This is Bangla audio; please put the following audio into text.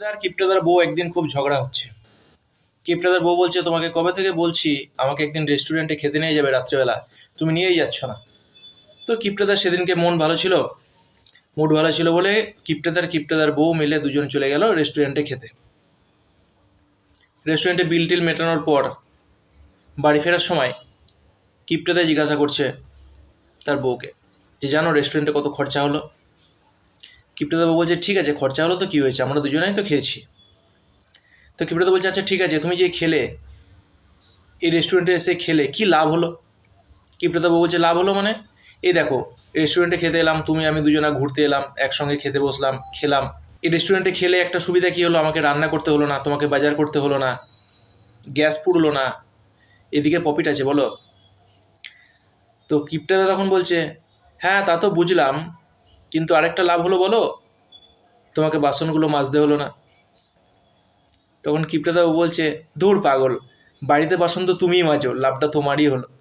আর কিপ্টাদার বউ একদিন খুব ঝগড়া হচ্ছে। কিপ্টাদার বউ বলছে, তোমাকে কবে থেকে বলছি, আমাকে একদিন রেস্টুরেন্টে খেতে নিয়ে যাবে রাত্রেবেলা, তুমি নিয়েই যাচ্ছ না? তো কিপ্টাদার সেদিনকে মন ভালো ছিল মুড ভালো ছিল বলে কিপ্টাদার কিপ্টাদার বউ মিলে দুজন চলে গেল রেস্টুরেন্টে খেতে। রেস্টুরেন্টে বিল টিল মেটানোর পর, বাড়ি ফেরার সময় কিপ্টাদা জিজ্ঞাসা করছে তার বউকে যে, জানো রেস্টুরেন্টে কত খরচা হলো? কিপ্টাদা বউ বলছে, ঠিক আছে, খরচা হলো তো কী হয়েছে? আমরা দুজনেই তো খেয়েছি। তো কিপ্টাদা বলছে আচ্ছা ঠিক আছে, তুমি যে খেলে, এই রেস্টুরেন্টে এসে খেলে, কি লাভ হলো? কিপ্টাদা বউ বলছে, লাভ হলো মানে? এই দেখো রেস্টুরেন্টে খেতে এলাম, তুমি, আমি দুজনা ঘুরতে এলাম, একসঙ্গে খেতে বসলাম, খেলাম। এই রেস্টুরেন্টে খেলে একটা সুবিধা কী হলো? আমাকে রান্না করতে হলো না, তোমাকে বাজার করতে হলো না, গ্যাস পুড়লো না। এদিকে প্রফিট আছে, বলো? তো কিপ্টাদা তখন বলছে হ্যাঁ তা তো বুঝলাম কিন্তু আরেকটা লাভ হলো বলো? তোমাকে বাসনগুলো মাজতে হলো না। তখন কিপ্টাদাও বলছে দূর পাগল, বাড়িতে বাসন তো তুমিই মাজো, লাভটা তোমারই হলো।